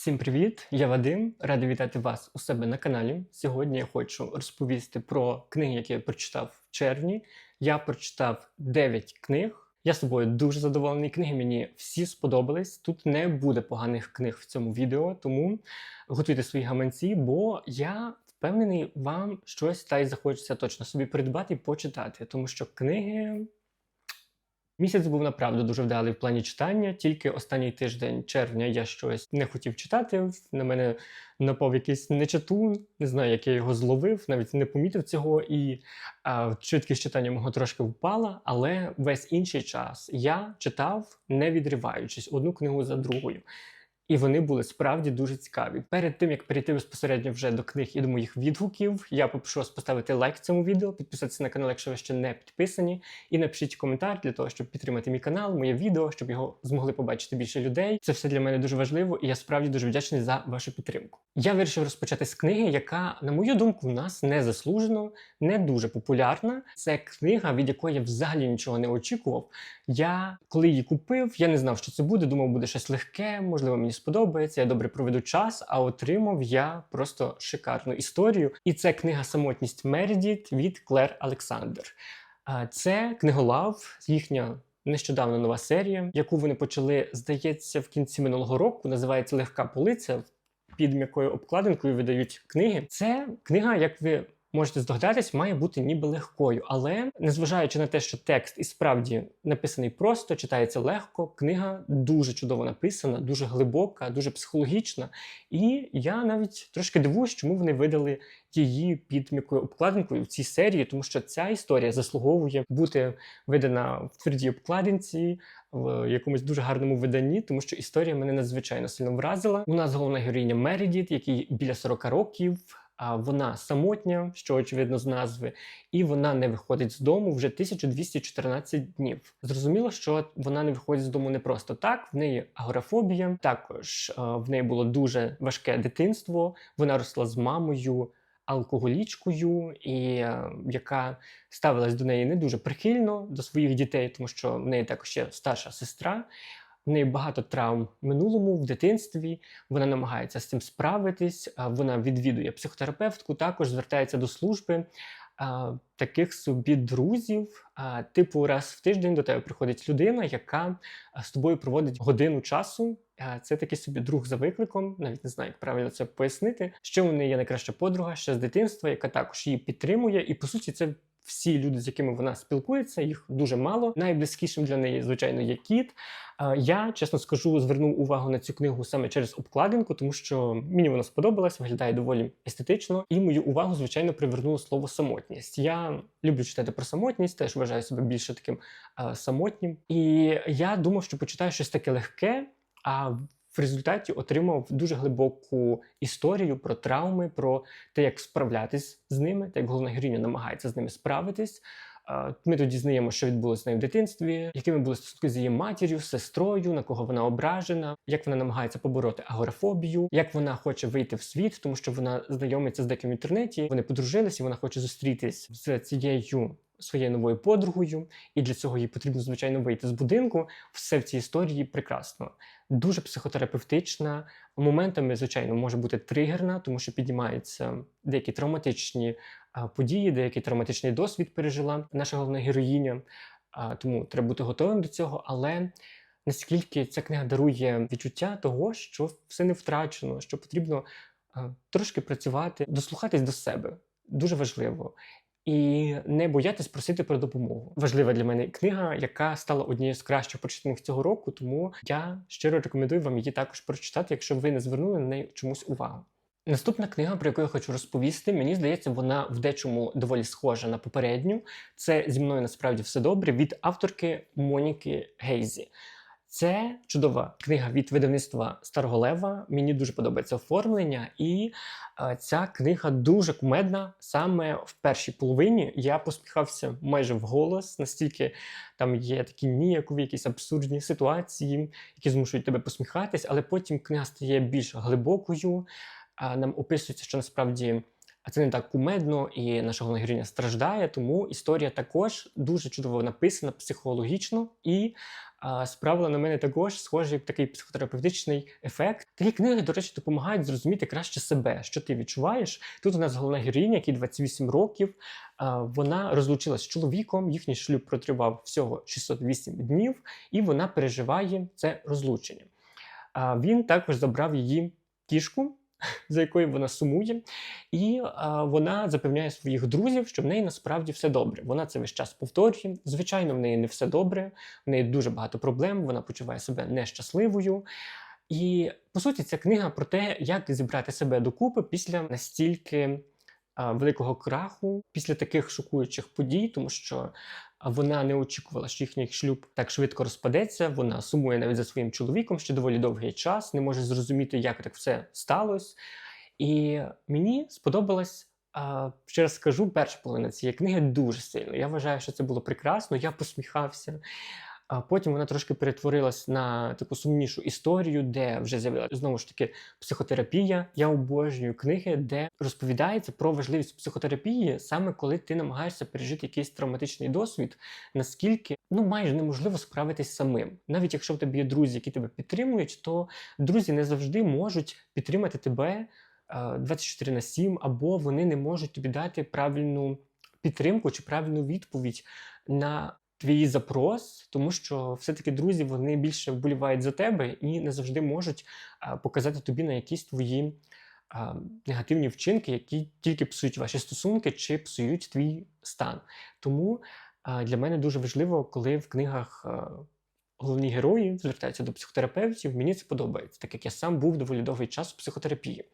Всім привіт! Я Вадим. Радий вітати вас у себе на каналі. Сьогодні я хочу розповісти про книги, які я прочитав в червні. Я прочитав 9 книг. Я з собою дуже задоволений. Книги мені всі сподобались. Тут не буде поганих книг в цьому відео, тому готуйте свої гаманці, бо я впевнений, вам щось та й захочеться точно собі придбати і почитати, тому що книги. Місяць був направду дуже вдалий в плані читання. Тільки останній тиждень червня я щось не хотів читати. На мене напав якийсь нечатун, не знаю, як я його зловив, навіть не помітив цього, і а, швидкість читання мого трошки впала. Але весь інший час я читав, не відриваючись одну книгу за другою. І вони були справді дуже цікаві. Перед тим як перейти безпосередньо вже до книг і до моїх відгуків, я попрошу вас поставити лайк цьому відео, підписатися на канал, якщо ви ще не підписані, і напишіть коментар для того, щоб підтримати мій канал, моє відео, щоб його змогли побачити більше людей. Це все для мене дуже важливо, і я справді дуже вдячний за вашу підтримку. Я вирішив розпочати з книги, яка, на мою думку, в нас не заслужено, не дуже популярна. Це книга, від якої я взагалі нічого не очікував. Я коли її купив, я не знав, що це буде. Думав, буде щось легке, можливо, мені сподобається. Я добре проведу час. А отримав я просто шикарну історію. І це книга Самотність Мередіт від Клер Олександр. Це книголав, їхня. Нещодавно нова серія, яку вони почали, здається, в кінці минулого року. Називається Легка полиця. Під м'якою обкладинкою видають книги. Це книга, як ви можете здогадатись, має бути ніби легкою, але незважаючи на те, що текст і справді написаний просто, читається легко. Книга дуже чудово написана, дуже глибока, дуже психологічна. І я навіть трошки дивуюсь, чому вони видали її під м'якою обкладинкою в цій серії, тому що ця історія заслуговує бути видана в твердій обкладинці. В якомусь дуже гарному виданні, тому що історія мене надзвичайно сильно вразила. У нас головна героїня Мередіт, якій біля 40 років. Вона самотня, що очевидно з назви, і вона не виходить з дому вже 1214 днів. Зрозуміло, що вона не виходить з дому не просто так. В неї агорафобія. Також в неї було дуже важке дитинство. Вона росла з мамою. Алкоголічкою, і е, яка ставилась до неї не дуже прихильно до своїх дітей, тому що в неї також є старша сестра. В неї багато травм в минулому в дитинстві. Вона намагається з цим справитись. Вона відвідує психотерапевтку, також звертається до служби. Таких собі друзів, типу, раз в тиждень до тебе приходить людина, яка з тобою проводить годину часу. Це такий собі друг за викликом, навіть не знаю, як правильно це пояснити. Що в неї є найкраща подруга ще з дитинства, яка також її підтримує, і по суті, це всі люди, з якими вона спілкується, їх дуже мало. Найблизькішим для неї, звичайно, є кіт. Е, Я, чесно скажу, звернув увагу на цю книгу саме через обкладинку, тому що мені вона сподобалась, виглядає доволі естетично. І мою увагу, звичайно, привернуло слово самотність. Я люблю читати про самотність, теж вважаю себе більше таким е, самотнім. І я думав, що почитаю щось таке легке. А в результаті отримав дуже глибоку історію про травми, про те, як справлятись з ними, та як головна героїня намагається з ними справитись. Ми тоді знаємо, що відбулося з нею в дитинстві, якими були стосунки з її матір'ю, сестрою, на кого вона ображена, як вона намагається побороти агорафобію, як вона хоче вийти в світ, тому що вона знайомиться з деким в інтернеті. Вони подружилися, вона хоче зустрітись з цією. Своєю новою подругою, і для цього їй потрібно звичайно вийти з будинку. Все в цій історії прекрасно, дуже психотерапевтична. Моментами, звичайно, може бути тригерна, тому що піднімаються деякі травматичні події, деякий травматичний досвід пережила наша головна героїня. Тому треба бути готовим до цього. Але наскільки ця книга дарує відчуття того, що все не втрачено, що потрібно трошки працювати, дослухатись до себе. Дуже важливо. І не боятись просити про допомогу. Важлива для мене книга, яка стала однією з кращих прочитаних цього року. Тому я щиро рекомендую вам її також прочитати, якщо ви не звернули на неї чомусь увагу. Наступна книга, про яку я хочу розповісти, мені здається, вона в дечому доволі схожа на попередню. Це зі мною насправді все добре від авторки Моніки Гейзі. Це чудова книга від видавництва Старого Лева. Мені дуже подобається оформлення, і е, ця книга дуже кумедна. Саме в першій половині я посміхався майже вголос, настільки там є такі ніякові, якісь абсурдні ситуації, які змушують тебе посміхатись, але потім книга стає більш глибокою. Нам описується, що насправді це не так кумедно, і наша головна героїня страждає. Тому історія також дуже чудово написана психологічно і справила на мене також схожий такий психотерапевтичний ефект. Такі книги, до речі, допомагають зрозуміти краще себе, що ти відчуваєш. Тут у нас головна героїня, якій 28 років. Вона розлучилась з чоловіком, їхній шлюб протривав всього 608 днів, і вона переживає це розлучення. Він також забрав її кішку, за якою вона сумує, і а, вона запевняє своїх друзів, що в неї насправді все добре. Вона це весь час повторює. Звичайно, в неї не все добре, в неї дуже багато проблем, вона почуває себе нещасливою. І по суті, ця книга про те, як зібрати себе докупи після настільки великого краху, після таких шокуючих подій, тому що а, вона не очікувала, що їхній шлюб так швидко розпадеться. Вона сумує навіть за своїм чоловіком ще доволі довгий час, не може зрозуміти, як так все сталося. І мені сподобалась. А, ще раз скажу, перша половина цієї книги дуже сильно. Я вважаю, що це було прекрасно. Я посміхався. А потім вона трошки перетворилась на таку сумнішу історію, де вже з'явилася знову ж таки психотерапія. Я обожнюю книги, де розповідається про важливість психотерапії, саме коли ти намагаєшся пережити якийсь травматичний досвід, наскільки ну майже неможливо справитись самим. Навіть якщо в тебе є друзі, які тебе підтримують, то друзі не завжди можуть підтримати тебе. е, 24 на 7, або вони не можуть тобі дати правильну підтримку чи правильну відповідь на твій запрос, тому що все-таки друзі вони більше вболівають за тебе і не завжди можуть показати тобі на якісь твої негативні вчинки, які тільки псують ваші стосунки чи псують твій стан. Тому для мене дуже важливо, коли в книгах. Головні герої звертаються до психотерапевтів. Мені це подобається, так як я сам був доволі довгий час у психотерапії.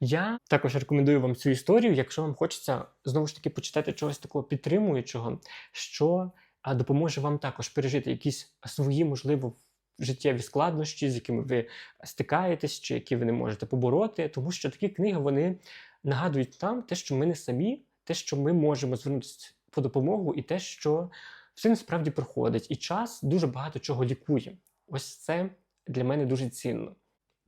Я також рекомендую вам цю історію, якщо вам хочеться знову ж таки почитати чогось такого підтримуючого, що а, допоможе вам також пережити якісь свої, можливо, життєві складнощі, з якими ви стикаєтесь, чи які ви не можете побороти, тому що такі книги вони нагадують нам те, що ми не самі, те, що ми можемо звернутися по допомогу, і те, що все насправді проходить, і час дуже багато чого лікує. Ось це для мене дуже цінно.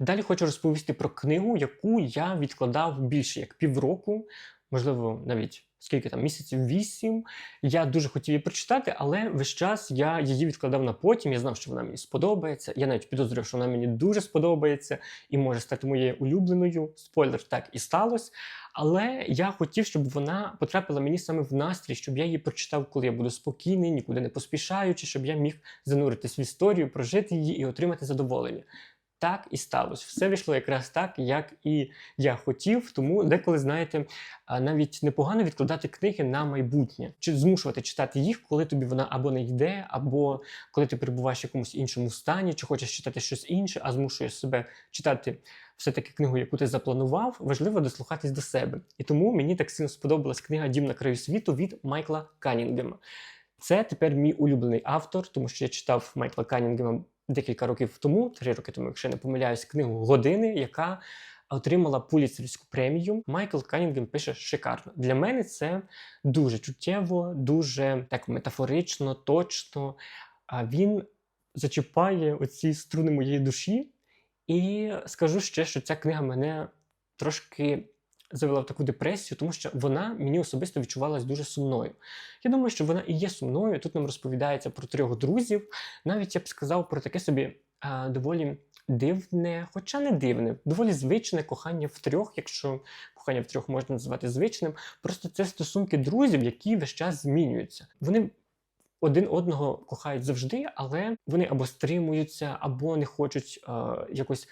Далі хочу розповісти про книгу, яку я відкладав більше як півроку, можливо, навіть скільки там місяців вісім. Я дуже хотів її прочитати, але весь час я її відкладав на потім. Я знав, що вона мені сподобається. Я навіть підозрював, що вона мені дуже сподобається і може стати моєю улюбленою. Спойлер, так і сталося. Але я хотів, щоб вона потрапила мені саме в настрій, щоб я її прочитав, коли я буду спокійний, нікуди не поспішаючи, щоб я міг зануритись в історію, прожити її і отримати задоволення. Так і сталося. Все вийшло якраз так, як і я хотів. Тому деколи, знаєте, навіть непогано відкладати книги на майбутнє, чи змушувати читати їх, коли тобі вона або не йде, або коли ти перебуваєш в якомусь іншому стані, чи хочеш читати щось інше, а змушуєш себе читати все-таки книгу, яку ти запланував. Важливо дослухатись до себе. І тому мені так сильно сподобалась книга Дім на краю світу від Майкла Канінгема. Це тепер мій улюблений автор, тому що я читав Майкла Канінгема декілька років тому, три роки тому, якщо я не помиляюсь, книгу Години, яка отримала Пуліцерівську премію. Майкл Канінгем пише шикарно. Для мене це дуже чуттєво, дуже так метафорично, точно. А він зачіпає оці струни моєї душі. І скажу ще, що ця книга мене трошки завела в таку депресію, тому що вона мені особисто відчувалась дуже сумною. Я думаю, що вона і є сумною. Тут нам розповідається про трьох друзів. Навіть я б сказав про таке собі а, доволі дивне, хоча не дивне, доволі звичне кохання в трьох, якщо кохання в трьох можна назвати звичним. Просто це стосунки друзів, які весь час змінюються. Вони один одного кохають завжди, але вони або стримуються, або не хочуть е, якось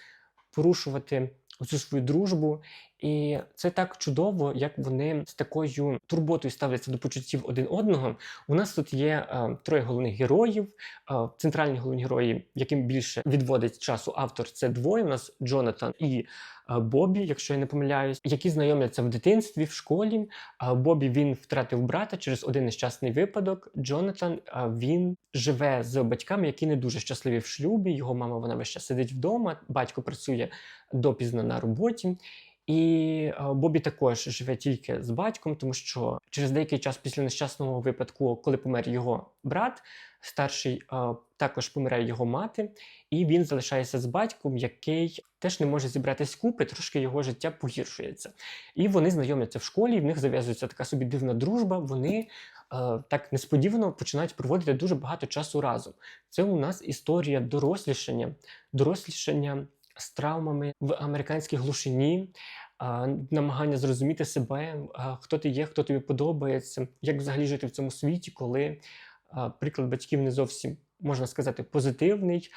порушувати оцю свою дружбу. І це так чудово, як вони з такою турботою ставляться до почуттів один одного. У нас тут є е, троє головних героїв. Е, центральні головні герої, яким більше відводить часу автор, це двоє. У нас Джонатан і Бобі, якщо я не помиляюсь, які знайомляться в дитинстві, в школі. Бобі він втратив брата через один нещасний випадок. Джонатан він живе з батьками, які не дуже щасливі в шлюбі. Його мама вона весь час сидить вдома, батько працює допізно на роботі. І е, Бобі також живе тільки з батьком, тому що через деякий час після нещасного випадку, коли помер його брат, старший е, також помирає його мати, і він залишається з батьком, який теж не може зібратись купи, трошки його життя погіршується. І вони знайомляться в школі, в них зав'язується така собі дивна дружба. Вони е, так несподівано починають проводити дуже багато часу разом. Це у нас історія дорослішання, дорослішання з травмами в американській глушині, намагання зрозуміти себе, хто ти є, хто тобі подобається, як взагалі жити в цьому світі, коли приклад батьків не зовсім можна сказати позитивний.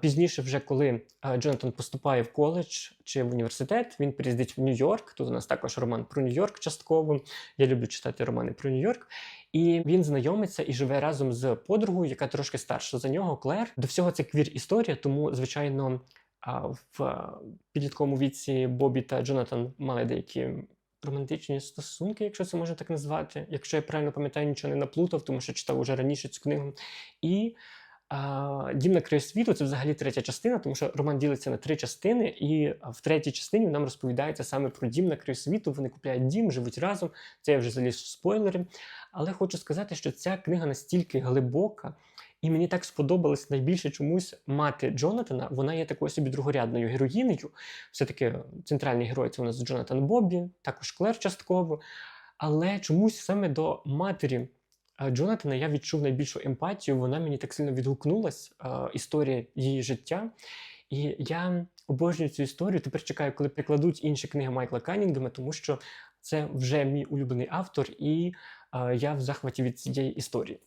Пізніше, вже коли Джонатан поступає в коледж чи в університет, він приїздить в Нью-Йорк. Тут у нас також роман про Нью-Йорк частково. Я люблю читати романи про Нью-Йорк. І він знайомиться і живе разом з подругою, яка трошки старша за нього, Клер. До всього це квір історія, тому звичайно. В а, підлітковому віці Бобі та Джонатан мали деякі романтичні стосунки, якщо це можна так назвати. Якщо я правильно пам'ятаю, нічого не наплутав, тому що читав уже раніше цю книгу. І а, Дім на краю світу це взагалі третя частина, тому що роман ділиться на три частини, і в третій частині нам розповідається саме про дім на краю світу. Вони купляють дім, живуть разом. Це я вже заліз в спойлери. Але хочу сказати, що ця книга настільки глибока. І мені так сподобалось найбільше чомусь мати Джонатана. Вона є такою собі другорядною героїнею. Все-таки центральний герой це у нас Джонатан Боббі, також Клер частково. Але чомусь саме до матері е, Джонатана я відчув найбільшу емпатію. Вона мені так сильно відгукнулась, е, історія її життя. І я обожнюю цю історію. Тепер чекаю, коли прикладуть інші книги Майкла Канінгема, тому що це вже мій улюблений автор, і е, я в захваті від цієї історії.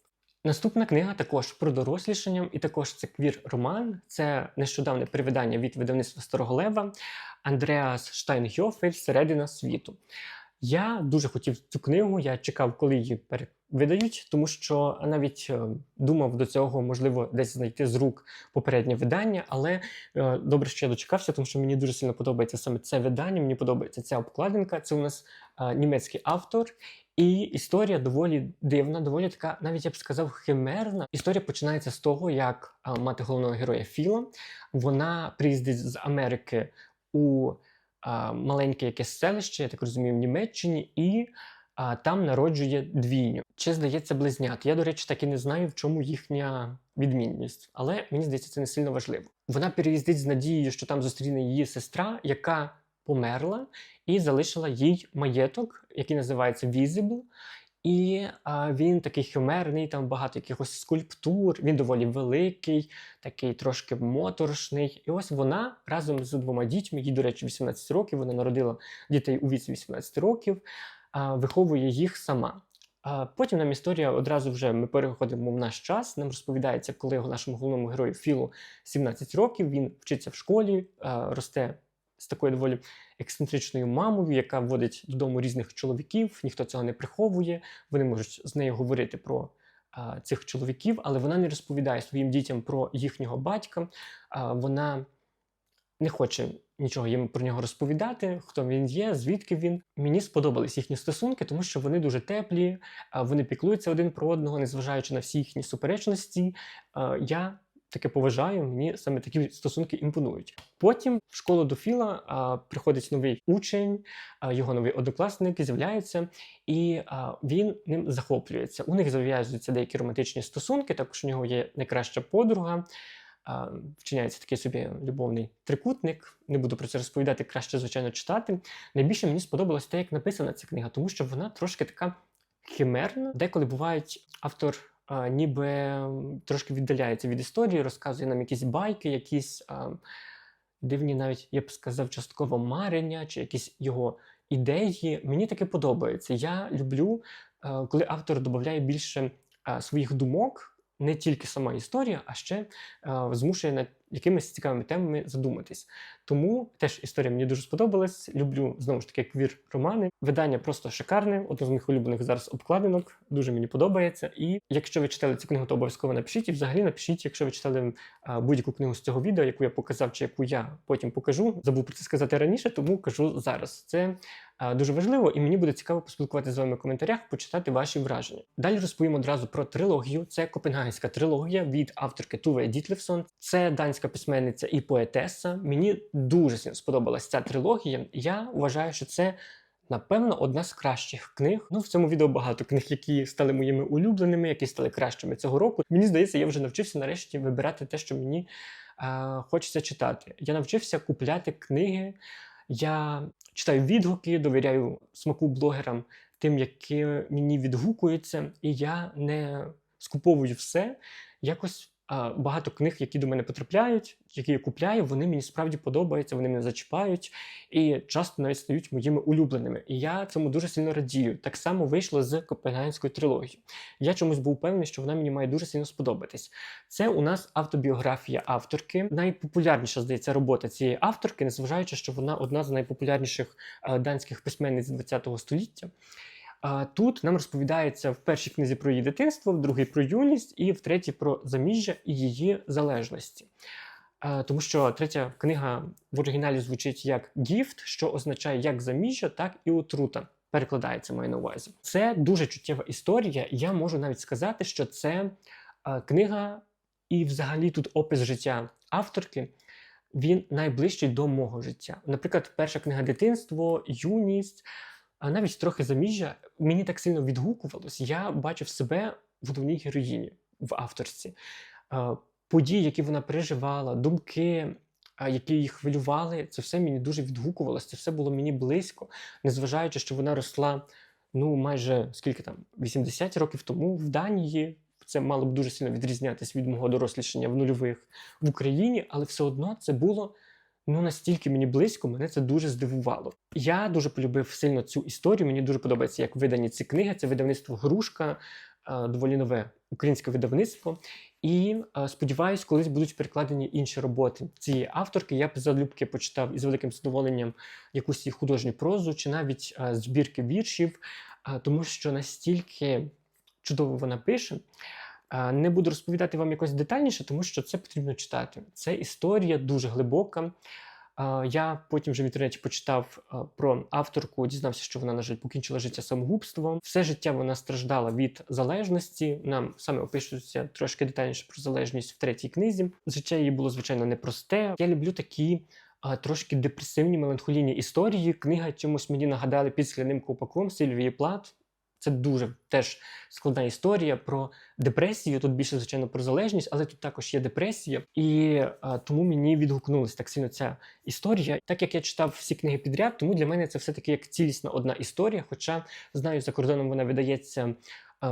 Наступна книга також про дорослішання, і також це квір-роман. Це нещодавне перевидання від видавництва Старого Лева Андреас Штайнгьофель Середина світу. Я дуже хотів цю книгу, я чекав, коли її перевидають, тому що навіть е, думав до цього, можливо, десь знайти з рук попереднє видання, але е, добре, що я дочекався, тому що мені дуже сильно подобається саме це видання. Мені подобається ця обкладинка. Це у нас е, німецький автор. І історія доволі дивна, доволі така, навіть я б сказав, химерна. Історія починається з того, як мати головного героя Філа вона приїздить з Америки у а, маленьке якесь селище, я так розумію, в Німеччині, і а, там народжує двійню. Чи здається близнят? Я, до речі, так і не знаю, в чому їхня відмінність, але мені здається, це не сильно важливо. Вона переїздить з надією, що там зустріне її сестра, яка померла і залишила їй маєток, який називається Visible. І а, він такий химерний, там багато якихось скульптур, він доволі великий, такий трошки моторошний. І ось вона разом з двома дітьми, їй, до речі, 18 років, вона народила дітей у віці 18 років, а, виховує їх сама. А Потім нам історія одразу вже ми переходимо в наш час. Нам розповідається, коли нашому головному герою Філу 17 років, він вчиться в школі, а, росте з такою доволі ексцентричною мамою, яка вводить додому різних чоловіків, ніхто цього не приховує. Вони можуть з нею говорити про а, цих чоловіків, але вона не розповідає своїм дітям про їхнього батька. А, вона не хоче нічого їм про нього розповідати, хто він є, звідки він. Мені сподобались їхні стосунки, тому що вони дуже теплі, а, вони піклуються один про одного, незважаючи на всі їхні суперечності. А, я таке поважаю, мені саме такі стосунки імпонують. Потім в школу до Філа а, приходить новий учень, а, його новий однокласник з'являється, і а, він ним захоплюється. У них зав'язуються деякі романтичні стосунки. Також у нього є найкраща подруга. Вчиняється такий собі любовний трикутник. Не буду про це розповідати, краще, звичайно, читати. Найбільше мені сподобалось те, як написана ця книга, тому що вона трошки така химерна. Деколи бувають автор а, ніби трошки віддаляється від історії, розказує нам якісь байки, якісь а, дивні, навіть я б сказав, частково марення чи якісь його ідеї. Мені таке подобається. Я люблю, а, коли автор додає більше а, своїх думок. Не тільки сама історія, а ще а, змушує над якимись цікавими темами задуматись. Тому теж історія мені дуже сподобалась. Люблю знову ж таки квір-романи. Видання просто шикарне, одне з моїх улюблених зараз обкладинок. Дуже мені подобається. І якщо ви читали цю книгу, то обов'язково напишіть. І взагалі напишіть, якщо ви читали будь-яку книгу з цього відео, яку я показав, чи яку я потім покажу. Забув про це сказати раніше, тому кажу зараз. Це дуже важливо, і мені буде цікаво поспілкуватися з вами в коментарях, почитати ваші враження. Далі розповім одразу про трилогію. Це Копенгагенська трилогія від авторки Туве Дітлевсон. Це данська письменниця і поетеса. Мені дуже сильно сподобалась ця трилогія. Я вважаю, що це. Напевно, одна з кращих книг. Ну, в цьому відео багато книг, які стали моїми улюбленими, які стали кращими цього року. Мені здається, я вже навчився нарешті вибирати те, що мені е, хочеться читати. Я навчився купляти книги. Я читаю відгуки, довіряю смаку блогерам, тим, які мені відгукуються, і я не скуповую все. Якось багато книг, які до мене потрапляють, які я купляю, вони мені справді подобаються, вони мене зачіпають і часто навіть стають моїми улюбленими. І я цьому дуже сильно радію. Так само вийшло з Копенгагенською трилогією. Я чомусь був певний, що вона мені має дуже сильно сподобатись. Це у нас автобіографія авторки. Найпопулярніша, здається, робота цієї авторки, незважаючи, що вона одна з найпопулярніших е, данських письменниць ХХ століття. Тут нам розповідається в першій книзі про її дитинство, в другій про юність, і в третій про заміжжя і її залежності. Тому що третя книга в оригіналі звучить як гіфт, що означає як заміжжя, так і отрута. Перекладається маю на увазі. Це дуже чуттєва історія. Я можу навіть сказати, що це книга, і взагалі тут опис життя авторки. Він найближчий до мого життя. Наприклад, перша книга дитинство, юність а навіть трохи заміжжя мені так сильно відгукувалось. Я бачив себе в головній героїні в авторці. Події, які вона переживала, думки, які її хвилювали, це все мені дуже відгукувалося. Це все було мені близько, незважаючи, що вона росла ну майже скільки там 80 років тому в Данії. Це мало б дуже сильно відрізнятися від мого дорослішання в нульових в Україні, але все одно це було ну настільки мені близько, мене це дуже здивувало. Я дуже полюбив сильно цю історію. Мені дуже подобається, як видані ці книги. Це видавництво Грушка, доволі нове українське видавництво. І сподіваюсь, колись будуть перекладені інші роботи цієї авторки. Я б залюбки почитав із великим задоволенням якусь її художню прозу чи навіть збірки віршів, тому що настільки чудово вона пише. Не буду розповідати вам якось детальніше, тому що це потрібно читати. Це історія дуже глибока. Я потім вже в інтернеті почитав про авторку, дізнався, що вона, на жаль, покінчила життя самогубством. Все життя вона страждала від залежності. Нам саме опишується трошки детальніше про залежність в третій книзі. Життя її було звичайно непросте. Я люблю такі. Трошки депресивні меланхолійні історії. Книга чомусь мені нагадали під скляним ковпаком Сильвії Плат. Це дуже теж складна історія про депресію. Тут більше, звичайно, про залежність, але тут також є депресія. І а, тому мені відгукнулася так сильно ця історія. Так як я читав всі книги підряд, тому для мене це все-таки як цілісна одна історія. Хоча знаю, за кордоном вона видається.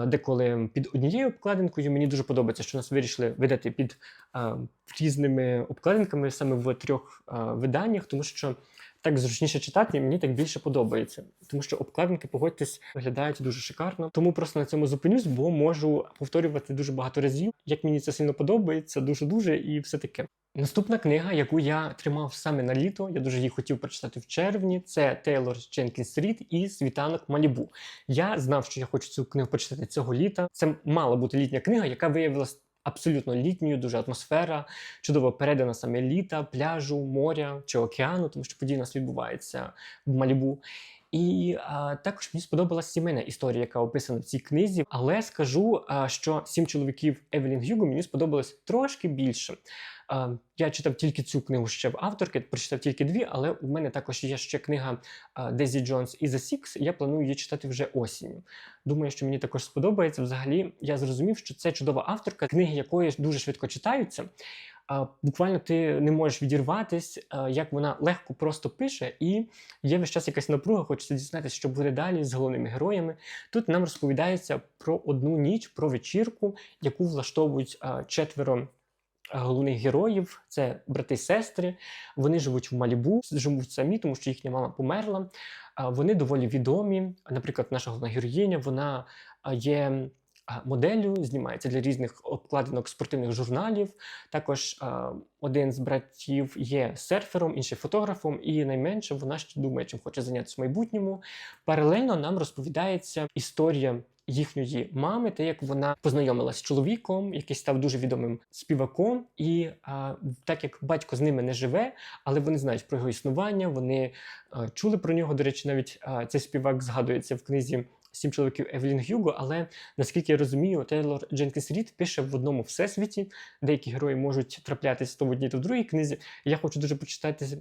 Деколи під однією обкладинкою мені дуже подобається, що нас вирішили видати під а, різними обкладинками саме в трьох а, виданнях, тому що так зручніше читати, мені так більше подобається, тому що обкладинки, погодьтесь, виглядають дуже шикарно. Тому просто на цьому зупинюсь, бо можу повторювати дуже багато разів. Як мені це сильно подобається, дуже дуже і все таке. Наступна книга, яку я тримав саме на літо, я дуже її хотів прочитати в червні. Це Тейлор Дженкінс Рід і Світанок Малібу. Я знав, що я хочу цю книгу почитати цього літа. Це мала бути літня книга, яка виявилась абсолютно літньою, дуже атмосфера, чудово передана саме літа, пляжу, моря чи океану, тому що події у нас відбуваються в Малібу. І а, також мені сподобалася сімейна історія, яка описана в цій книзі. Але скажу, а, що сім чоловіків Евелін Гюго мені сподобалось трошки більше. А, я читав тільки цю книгу ще в авторки, прочитав тільки дві, але у мене також є ще книга Дезі Джонс і The Six, Я планую її читати вже осінню. Думаю, що мені також сподобається. Взагалі, я зрозумів, що це чудова авторка, книги якої дуже швидко читаються буквально ти не можеш відірватись, як вона легко просто пише, і є весь час якась напруга, хочеться дізнатися, що буде далі з головними героями. Тут нам розповідається про одну ніч, про вечірку, яку влаштовують четверо. Головних героїв це брати сестри. Вони живуть в Малібу, живуть самі, тому що їхня мама померла. Вони доволі відомі. Наприклад, наша головна героїня вона є моделлю, знімається для різних обкладинок спортивних журналів. Також один з братів є серфером, інший фотографом, і найменше вона ще думає, чим хоче зайнятися в майбутньому. Паралельно нам розповідається історія. Їхньої мами, те, як вона познайомилася з чоловіком, який став дуже відомим співаком, і а, так як батько з ними не живе, але вони знають про його існування, вони а, чули про нього. До речі, навіть а, цей співак згадується в книзі сім чоловіків Евелін Гюго, але наскільки я розумію, Тейлор Дженкінс Рід пише в одному всесвіті, деякі герої можуть траплятися то в одній, то в другій книзі. Я хочу дуже почитати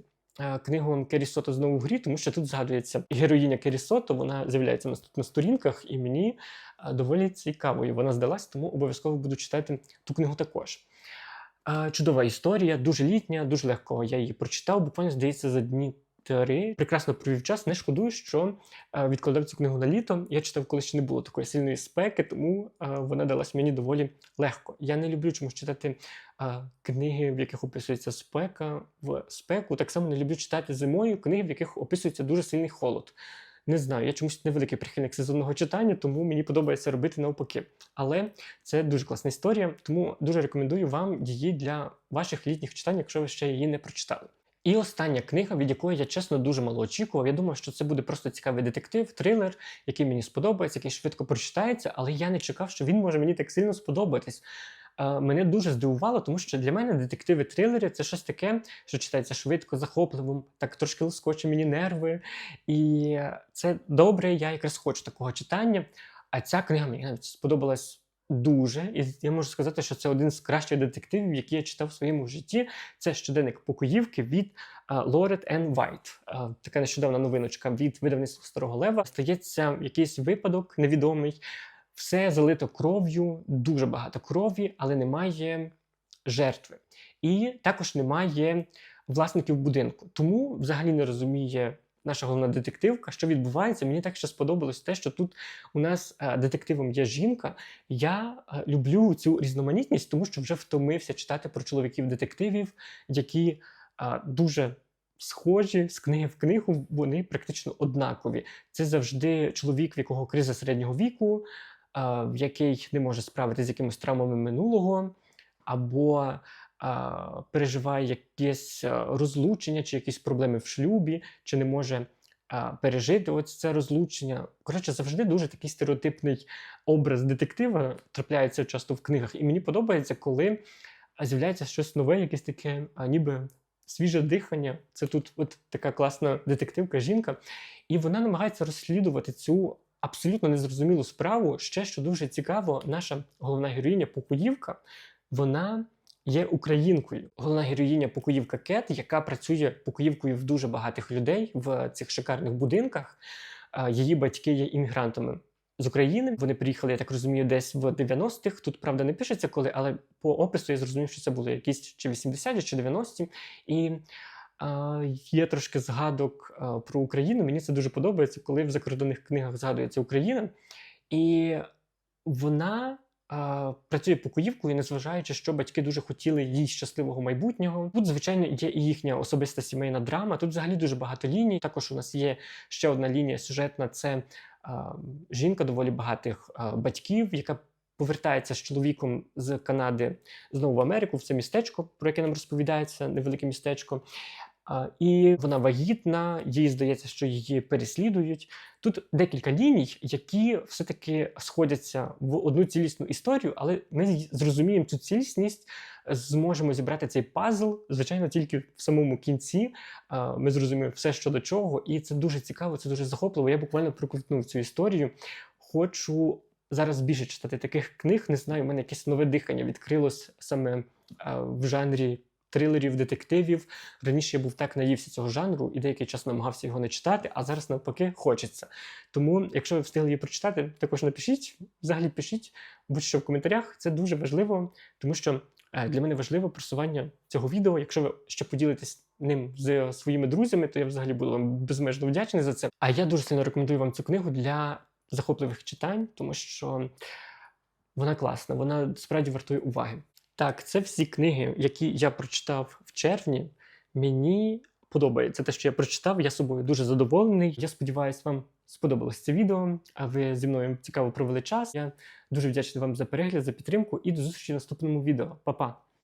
книгу Керісото знову в грі, тому що тут згадується героїня Керісото, вона з'являється на сторінках, і мені е, доволі цікавою вона здалась, тому обов'язково буду читати ту книгу також. Е, Чудова історія, дуже літня, дуже легко я її прочитав, буквально здається за дні. Три прекрасно провів час. Не шкодую, що е, відкладав цю книгу на літо. Я читав, коли ще не було такої сильної спеки, тому е, вона далась мені доволі легко. Я не люблю чомусь читати е, книги, в яких описується спека в спеку. Так само не люблю читати зимою книги, в яких описується дуже сильний холод. Не знаю, я чомусь невеликий прихильник сезонного читання, тому мені подобається робити навпаки. Але це дуже класна історія, тому дуже рекомендую вам її для ваших літніх читань, якщо ви ще її не прочитали. І остання книга, від якої я чесно дуже мало очікував. Я думав, що це буде просто цікавий детектив, трилер, який мені сподобається, який швидко прочитається, але я не чекав, що він може мені так сильно сподобатись. Е, Мене дуже здивувало, тому що для мене детективи-трилери це щось таке, що читається швидко, захопливо, так трошки лоскоче мені нерви. І це добре, я якраз хочу такого читання. А ця книга мені навіть сподобалась дуже. І я можу сказати, що це один з кращих детективів, які я читав в своєму житті. Це щоденник покоївки від Лорет Н. Вайт. Е, Така нещодавна новиночка від видавництва Старого Лева. Стається якийсь випадок невідомий. Все залито кров'ю, дуже багато крові, але немає жертви. І також немає власників будинку. Тому взагалі не розуміє наша головна детективка, що відбувається. Мені так ще сподобалось те, що тут у нас е, детективом є жінка. Я е, люблю цю різноманітність, тому що вже втомився читати про чоловіків-детективів, які е, дуже. Схожі з книги в книгу, вони практично однакові. Це завжди чоловік, в якого криза середнього віку, який не може справитися з якимись травмами минулого, або а, переживає якесь розлучення чи якісь проблеми в шлюбі, чи не може а, пережити ось це розлучення. Коротше, завжди дуже такий стереотипний образ детектива трапляється часто в книгах. І мені подобається, коли з'являється щось нове, якесь таке, а, ніби. Свіже дихання, це тут от така класна детективка жінка, і вона намагається розслідувати цю абсолютно незрозумілу справу. Ще що дуже цікаво, наша головна героїня Покоївка, вона є українкою. Головна героїня Покоївка Кет, яка працює покоївкою в дуже багатих людей в цих шикарних будинках. Її батьки є іммігрантами. З України вони приїхали, я так розумію, десь в 90-х. Тут правда не пишеться коли, але по опису я зрозумів, що це було якісь чи 80-ті, чи 90-ті. І а, є трошки згадок а, про Україну. Мені це дуже подобається, коли в закордонних книгах згадується Україна. І вона працює покоївкою, незважаючи, що батьки дуже хотіли їй щасливого майбутнього. Тут, звичайно, є і їхня особиста сімейна драма. Тут взагалі дуже багато ліній. Також у нас є ще одна лінія сюжетна: це а, жінка доволі багатих а, батьків, яка повертається з чоловіком з Канади знову в Америку, в це містечко, про яке нам розповідається, невелике містечко. І вона вагітна, їй здається, що її переслідують. Тут декілька ліній, які все-таки сходяться в одну цілісну історію, але ми зрозуміємо цю цілісність, зможемо зібрати цей пазл, звичайно, тільки в самому кінці. Ми зрозуміємо все, що до чого, і це дуже цікаво, це дуже захопливо. Я буквально проковтнув цю історію. Хочу зараз більше читати таких книг. Не знаю, у мене якесь нове дихання відкрилось саме в жанрі трилерів, детективів. Раніше я був так наївся цього жанру і деякий час намагався його не читати, а зараз навпаки хочеться. Тому, якщо ви встигли її прочитати, також напишіть, взагалі пишіть будь-що в коментарях. Це дуже важливо, тому що е, для мене важливо просування цього відео. Якщо ви ще поділитесь ним з своїми друзями, то я взагалі буду вам безмежно вдячний за це. А я дуже сильно рекомендую вам цю книгу для захопливих читань, тому що вона класна, вона справді вартує уваги. Так, це всі книги, які я прочитав в червні. Мені подобається те, що я прочитав. Я собою дуже задоволений. Я сподіваюся, вам сподобалось це відео. А ви зі мною цікаво провели час. Я дуже вдячний вам за перегляд, за підтримку і до зустрічі в наступному відео. Па-па!